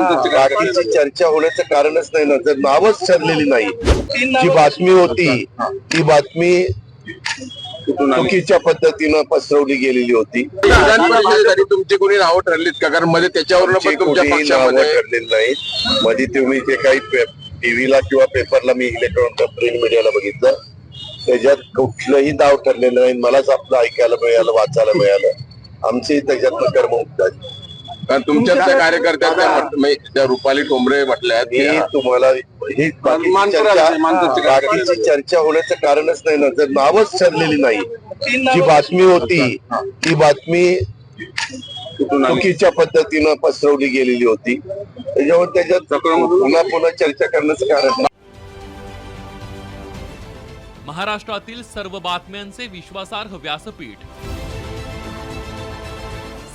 बाकीची चर्चा होण्याचं कारणच नाही ना. जर नावच ठरलेली नाही जी बातमी होती. ती बातमी? चुकीच्या पद्धतीनं पसरवली गेलेली होती. विधान परिषदेसाठी तुमची कोणी नावं ठरलीत का? कारण मध्ये पक्षामध्ये ठरलेली नाहीत. मध्ये तुम्ही जे काही टीव्हीला किंवा पेपरला मी इलेक्ट्रॉनिक प्रिंट मीडियाला बघितलं त्याच्यात कुठलंही नाव ठरलेलं नाही. मलाच आपलं ऐकायला मिळालं वाचायला मिळालं. आमची त्याच्यातनं कर्ममुक्त झाली कारण तुमच्याच त्या कार्यकर्त्या म्हट- म्हणजे त्या रुपाली ठोंबरे म्हटल्या की तुम्हाला ही बाकीची मान चर्चा बाकीची होण्याचं कारणच नाही ना. जर नावच ठरलेली नाही. जी बातमी होती ती बातमी कुठून आली? चुकीच्या पद्धतीनं पसरवली गेलेली होती. त्याच्यामुळे त्याच्यात पुन्हा पुन्हा चर्चा करण्याचं कारण नाही. महाराष्ट्रातील सर्व बातम्यांचे विश्वासार्ह व्यासपीठ.